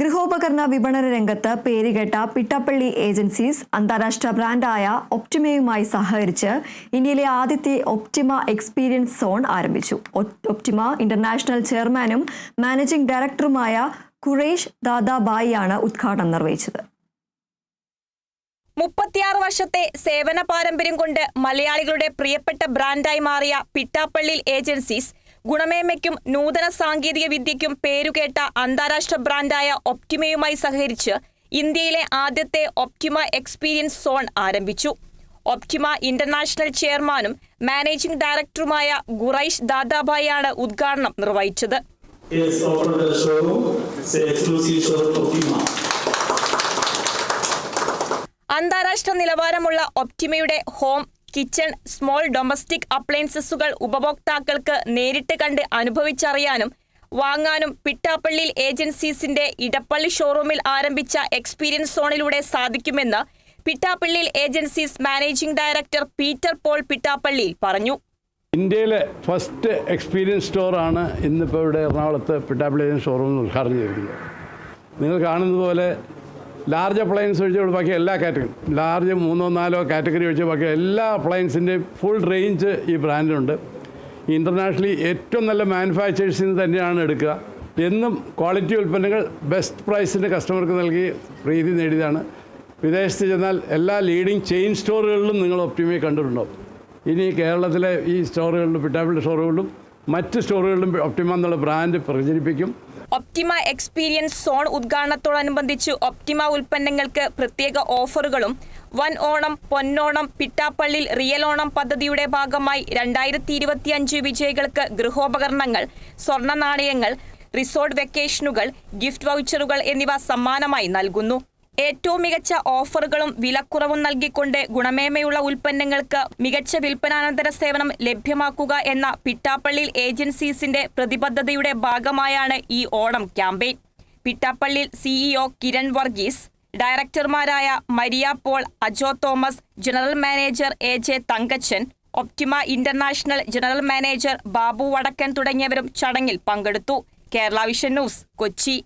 ഗൃഹോപകരണ വിപണന രംഗത്ത് പേരുകേട്ട പിട്ടപ്പള്ളി ഏജൻസീസ് അന്താരാഷ്ട്ര ബ്രാൻഡായ ഒപ്റ്റിമയുമായി സഹകരിച്ച് ഇന്ത്യയിലെ ആദ്യത്തെ ഒപ്റ്റിമ എക്സ്പീരിയൻസ് സോൺ ആരംഭിച്ചു. ഒപ്റ്റിമ ഇന്റർനാഷണൽ ചെയർമാനും മാനേജിംഗ് ഡയറക്ടറുമായ ഖുറേഷ് ദാദാബായിയാണ് ഉദ്ഘാടനം നിർവഹിച്ചത്. മുപ്പത്തിയാറ് വർഷത്തെ സേവന പാരമ്പര്യം കൊണ്ട് മലയാളികളുടെ പ്രിയപ്പെട്ട ബ്രാൻഡായി മാറിയ പിട്ടാപ്പള്ളി ഏജൻസീസ് ഗുണമേന്മയ്ക്കും നൂതന സാങ്കേതിക വിദ്യയ്ക്കും പേരുകേട്ട അന്താരാഷ്ട്ര ബ്രാൻഡായ ഒപ്റ്റിമയുമായി സഹകരിച്ച് ഇന്ത്യയിലെ ആദ്യത്തെ ഒപ്റ്റിമ എക്സ്പീരിയൻസ് സോൺ ആരംഭിച്ചു. ഒപ്റ്റിമ ഇന്റർനാഷണൽ ചെയർമാനും മാനേജിംഗ് ഡയറക്ടറുമായ ഗുറൈഷ് ദാദാഭായാണ് ഉദ്ഘാടനം നിർവഹിച്ചത്. അന്താരാഷ്ട്ര നിലവാരമുള്ള ഒപ്റ്റിമയുടെ ഹോം കിച്ചൺ സ്മോൾ ഡൊമസ്റ്റിക് അപ്ലയൻസസുകൾ ഉപഭോക്താക്കൾക്ക് നേരിട്ട് കണ്ട് അനുഭവിച്ചറിയാനും വാങ്ങാനും പിട്ടാപ്പള്ളി ഏജൻസീസിന്റെ ഇടപ്പള്ളി ഷോറൂമിൽ ആരംഭിച്ച എക്സ്പീരിയൻസ് സോണിലൂടെ സാധിക്കുമെന്ന് Pittappilly agencies managing director Peter Paul പിട്ടാപ്പള്ളിയിൽ പറഞ്ഞു. ഇന്ത്യയിലെ ഫസ്റ്റ് എക്സ്പീരിയൻസ് സ്റ്റോറാണ് ഇന്നിപ്പോൾ ഇവിടെ എറണാകുളത്ത് പിട്ടാപ്പള്ളി ഷോറൂം ഉദ്ഘാടനം ചെയ്തിരിക്കുന്നത്. നിങ്ങൾ കാണുന്നത് പോലെ ലാർജ് അപ്ലയൻസ് ഒഴിച്ച് ബാക്കി എല്ലാ കാറ്റഗറി ലാർജ് മൂന്നോ നാലോ കാറ്റഗറി ഒഴിച്ച് ബാക്കി എല്ലാ അപ്ലയൻസിന്റെയും ഫുൾ റേഞ്ച് ഈ ബ്രാൻഡിലുണ്ട്. ഇന്റർനാഷണലി ഏറ്റവും നല്ല മാനുഫാക്ചേഴ്സിൽ നിന്ന് തന്നെയാണ് എടുക്കുക. എന്നും ക്വാളിറ്റി ഉൽപ്പന്നങ്ങൾ ബെസ്റ്റ് പ്രൈസിന് കസ്റ്റമർക്ക് നൽകി പ്രീതി നേടിയതാണ്. വിദേശത്ത് ചെന്നാൽ എല്ലാ ലീഡിംഗ് ചെയിൻ സ്റ്റോറുകളിലും നിങ്ങൾ ഒപ്റ്റിമയെ കണ്ടിട്ടുണ്ടാവും. ഇനി കേരളത്തിലെ ഈ സ്റ്റോറുകളിലും പിട്ടാപ്പിള്ളി സ്റ്റോറുകളിലും മറ്റ് സ്റ്റോറുകളിലും ഒപ്റ്റിമ എന്നുള്ള ബ്രാൻഡ് പ്രചരിപ്പിക്കും. ഒപ്റ്റിമ എക്സ്പീരിയൻസ് സോൺ ഉദ്ഘാടനത്തോടനുബന്ധിച്ച് ഒപ്റ്റിമ ഉൽപ്പന്നങ്ങൾക്ക് പ്രത്യേക ഓഫറുകളും വൻ ഓണം പൊന്നോണം പിട്ടാപ്പള്ളിൽ റിയൽ ഓണം പദ്ധതിയുടെ ഭാഗമായി രണ്ടായിരത്തി ഇരുപത്തിയഞ്ച് വിജയികൾക്ക് ഗൃഹോപകരണങ്ങൾ സ്വർണ നാണയങ്ങൾ റിസോർട്ട് വെക്കേഷനുകൾ ഗിഫ്റ്റ് വൗച്ചറുകൾ എന്നിവ സമ്മാനമായി നൽകുന്നു. ഏറ്റവും മികച്ച ഓഫറുകളും വിലക്കുറവും നൽകിക്കൊണ്ട് ഗുണമേന്മയുള്ള ഉൽപ്പന്നങ്ങൾക്ക് മികച്ച വിൽപ്പനാനന്തര സേവനം ലഭ്യമാക്കുക എന്ന പിട്ടാപ്പള്ളി ഏജൻസീസിന്റെ പ്രതിബദ്ധതയുടെ ഭാഗമായാണ് ഈ ഓണം ക്യാമ്പയിൻ. പിട്ടാപ്പള്ളിയിൽ CEO Kiran Varghese ഡയറക്ടർമാരായ Maria Paul Ajo Thomas general manager A J Thankachan Optima international general manager Babu Vadakkan തുടങ്ങിയവരും ചടങ്ങിൽ പങ്കെടുത്തു. Kerala vision news Kochi.